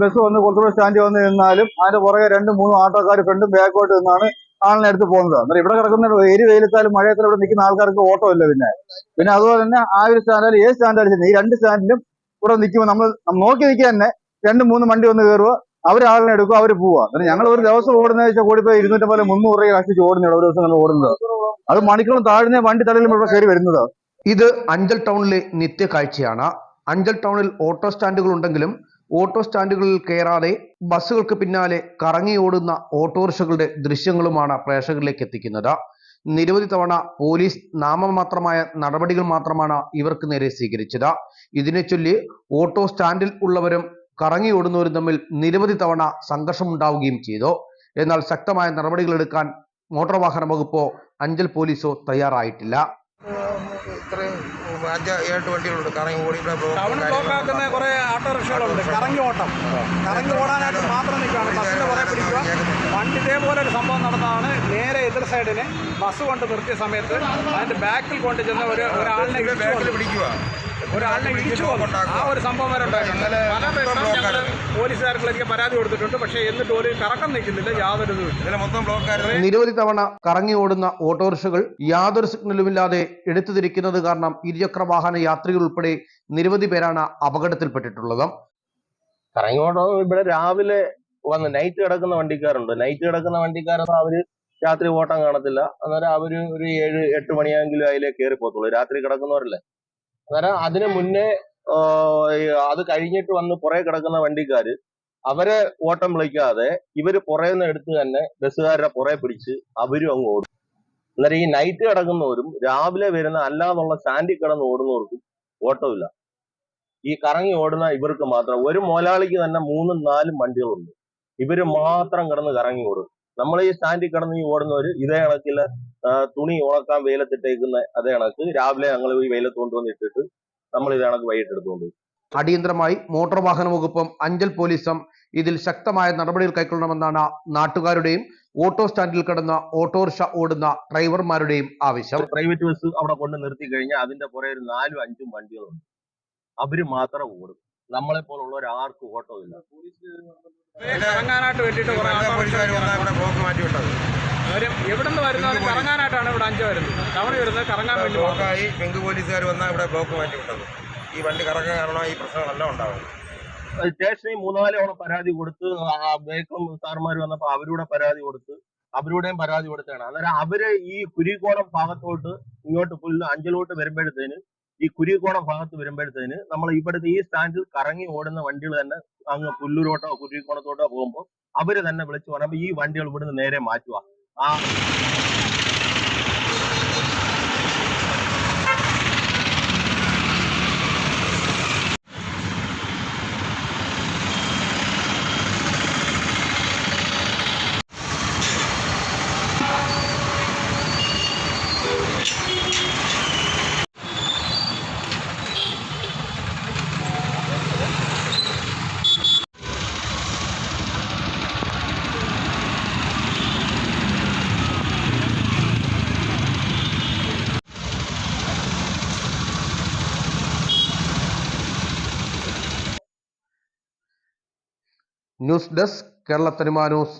Bus വന്ന് കുറച്ചുകൂടെ സ്റ്റാൻഡിൽ വന്ന് നിന്നാലും അതിന്റെ പുറകെ രണ്ടും മൂന്നും ആട്ടോക്കാർ ഫ്രണ്ടും ബാക്കോട്ട് നിന്നാണ് ആളിനെ എടുത്ത് പോകുന്നത്. അന്നേരം ഇവിടെ കിടക്കുന്ന ഏരി വെയിലത്താലും മഴയത്താലും ഇവിടെ നിൽക്കുന്ന ആൾക്കാർക്ക് ഓട്ടോ ഇല്ല പിന്നെ. പിന്നെ അതുപോലെ തന്നെ ആ ഒരു സ്റ്റാൻഡായാലും ഏത് സ്റ്റാൻഡാലും ശരി, ഈ രണ്ട് സ്റ്റാൻഡിലും ഇവിടെ നിൽക്കുമ്പോൾ നമ്മൾ നോക്കി നിൽക്കുക തന്നെ രണ്ടും മൂന്നും വണ്ടി വന്ന് കയറുക അവർ ആളിനെ എടുക്കുക അവർ പോവുക അന്നേരം ഞങ്ങൾ ഒരു ദിവസം ഓടുന്ന വെച്ചാൽ കൂടിപ്പോയി ഇരുന്നൂറ്റി പോലെ മുന്നൂറ് രൂപ കഷ്ടിച്ച് ഒരു ദിവസം നമ്മൾ ഓടുന്നത്. അത് മണിക്കൂറും താഴ്ന്ന വണ്ടി തടയിലും ഇവിടെ കയറി വരുന്നത്. ഇത് അഞ്ചൽ ടൗണിലെ നിത്യ കാഴ്ചയാണ് അഞ്ചൽ ടൗണിൽ ഓട്ടോ സ്റ്റാൻഡുകൾ ഉണ്ടെങ്കിലും ഓട്ടോ സ്റ്റാൻഡുകളിൽ കയറാതെ ബസ്സുകൾക്ക് പിന്നാലെ കറങ്ങി ഓടുന്ന ഓട്ടോറിക്ഷകളുടെ ദൃശ്യങ്ങളുമാണ് പ്രേക്ഷകരിലേക്ക് എത്തിക്കുന്നത്. നിരവധി തവണ പോലീസ് നാമമാത്രമായ നടപടികൾ മാത്രമാണ് ഇവർക്ക് നേരെ സ്വീകരിച്ചത്. ഇതിനെ ചൊല്ലി ഓട്ടോ സ്റ്റാൻഡിൽ ഉള്ളവരും കറങ്ങി ഓടുന്നവരും തമ്മിൽ നിരവധി തവണ സംഘർഷമുണ്ടാവുകയും ചെയ്തു. എന്നാൽ ശക്തമായ നടപടികൾ എടുക്കാൻ മോട്ടോർ വാഹന വകുപ്പോ അഞ്ചൽ പോലീസോ തയ്യാറായിട്ടില്ല. ഇത്രയും അഞ്ച് വണ്ടികളുണ്ട്. കറങ്ങി ഓടി ഓട്ടോറിക്ഷകളുണ്ട് കറങ്ങി ഓട്ടം കറങ്ങി ഓടാനായിട്ട് മാത്രം നിൽക്കുകയാണ്. ബസ്സിന്റെ പുറകെ പിടിക്കുക. പണ്ട് ഇതേപോലെ ഒരു സംഭവം നടന്നതാണ്. നേരെ എതിർ സൈഡിന് ബസ് കൊണ്ട് നിർത്തിയ സമയത്ത് അതിന്റെ ബാക്കിൽ കൊണ്ട് ചെന്ന് ഒരു ഒരാളിനെ. പിടിക്കുക ഒരാളിനെ ഇടിച്ചു ആ ഒരു സംഭവം വരെ ഉണ്ടായിട്ടുണ്ട് പല ഞങ്ങൾ ബ്ലോക്കായിരുന്നു. പരാതി കൊടുത്തിട്ടുണ്ട്. പക്ഷേ എന്നിട്ട് ഒരു കറക്കം നിൽക്കുന്നില്ല. യാതൊരു നിരവധി തവണ കറങ്ങി ഓടുന്ന ഓട്ടോറിക്ഷകൾ യാതൊരു സിഗ്നലുമില്ലാതെ എടുത്തു തിരിക്കുന്നത് കാരണം ഇരുചക്ര വാഹന യാത്രികൾ ഉൾപ്പെടെ നിരവധി പേരാണ് അപകടത്തിൽപ്പെട്ടിട്ടുള്ളത്. കറങ്ങോട്ടോ ഇവിടെ രാവിലെ വന്ന് നൈറ്റ് കിടക്കുന്ന വണ്ടിക്കാരുണ്ട്. നൈറ്റ് കിടക്കുന്ന വണ്ടിക്കാരൊന്നും അവർ രാത്രി ഓട്ടം കാണത്തില്ല. അന്നേരം അവർ ഒരു ഏഴ് എട്ട് മണിയാണെങ്കിലും അതിലേ കയറി പോകത്തുള്ളൂ. രാത്രി കിടക്കുന്നവരല്ലേ? അന്നേരം അതിനു മുന്നേ അത് കഴിഞ്ഞിട്ട് വന്ന് പുറകെ കിടക്കുന്ന വണ്ടിക്കാര് അവരെ ഓട്ടം വിളിക്കാതെ ഇവർ പുറേ നിന്ന് എടുത്ത് തന്നെ ബസ്സുകാരുടെ പുറകെ പിടിച്ച് അവരും അങ്ങ് ഓടും. അന്നേരം ഈ നൈറ്റ് കിടക്കുന്നവരും രാവിലെ വരുന്ന അല്ലാതുള്ള സ്റ്റാൻഡിൽ കിടന്ന് ഓടുന്നവർക്കും ഓട്ടമില്ല. ഈ കറങ്ങി ഓടുന്ന ഇവർക്ക് മാത്രം. ഒരു മോലാളിക്ക് തന്നെ മൂന്നും നാലും വണ്ടികളുണ്ട്. ഇവർ മാത്രം കിടന്ന് കറങ്ങി ഓടും. നമ്മൾ ഈ സ്റ്റാൻഡിൽ കിടന്ന് ഈ ഓടുന്നവര് ഇതേ കണക്കിൽ തുണി ഉണക്കാൻ വെയിലത്തിട്ടേക്കുന്ന അതേ കണക്ക്. രാവിലെ ഞങ്ങൾ ഈ വെയിലത്ത് കൊണ്ടുവന്ന് ഇട്ടിട്ട് നമ്മൾ ഇതേ കണക്ക് വൈകിട്ട് എടുത്തുകൊണ്ട്. അടിയന്തരമായി മോട്ടോർ വാഹന വകുപ്പും അഞ്ചൽ പോലീസും ഇതിൽ ശക്തമായ നടപടികൾ കൈക്കൊള്ളണമെന്നാണ് നാട്ടുകാരുടെയും ഓട്ടോ സ്റ്റാൻഡിൽ കിടന്ന ഓട്ടോറിക്ഷ ഓടുന്ന ഡ്രൈവർമാരുടെയും ആവശ്യം. പ്രൈവറ്റ് ബസ് അവിടെ കൊണ്ട് നിർത്തി കഴിഞ്ഞാൽ അതിന്റെ പുറകെ ഒരു നാലും അഞ്ചും വണ്ടികളുണ്ട്. അവർ മാത്രം ഓടും. നമ്മളെ പോലുള്ളവർ ആർക്കും ഓട്ടോ ഇല്ല. കറങ്ങാനായിട്ട് വേണ്ടിയിട്ട് ഓട്ടോറിക്ഷ ഇവിടെ കറങ്ങാനായിട്ടാണ് ഇവിടെ അഞ്ച് വരുന്നത്. ടൗണിൽ വരുന്നത് കറങ്ങാൻ വേണ്ടി മാത്രം. ബ്ലോക്കായി പെങ്ക് പോലീസുകാർ വന്നാൽ ഇവിടെ ബ്ലോക്ക് മാറ്റി വിട്ടത്. ഈ വണ്ടി കറക്കാൻ കാരണം ഈ പ്രശ്നങ്ങളെല്ലാം ഉണ്ടാവും. സ്റ്റേഷനിൽ മൂന്നാലോളം പരാതി കൊടുത്ത് ബേക്കും സാർമാർ വന്നപ്പോ അവരുടെ പരാതി കൊടുത്ത് അവരുടെയും പരാതി കൊടുത്താണ്. അന്നേരം അവർ ഈ കുരിക്കോണം ഭാഗത്തോട്ട് ഇങ്ങോട്ട് പുല്ല് അഞ്ചലോട്ട് വരുമ്പോഴത്തേന് ഈ കുരിക്കോണം ഭാഗത്ത് വരുമ്പോഴത്തേന് നമ്മൾ ഇവിടുത്തെ ഈ സ്റ്റാൻഡിൽ കറങ്ങി ഓടുന്ന വണ്ടികൾ തന്നെ അങ്ങ് പുല്ലൂരോട്ടോ കുരിക്കോണത്തോട്ടോ പോകുമ്പോൾ അവർ തന്നെ വിളിച്ചു പറയുമ്പോൾ ഈ വണ്ടികൾ ഇവിടുന്ന് നേരെ മാറ്റുക. ആ ന്യൂസ് ഡെസ്ക് കേരള തനിമ ന്യൂസ്.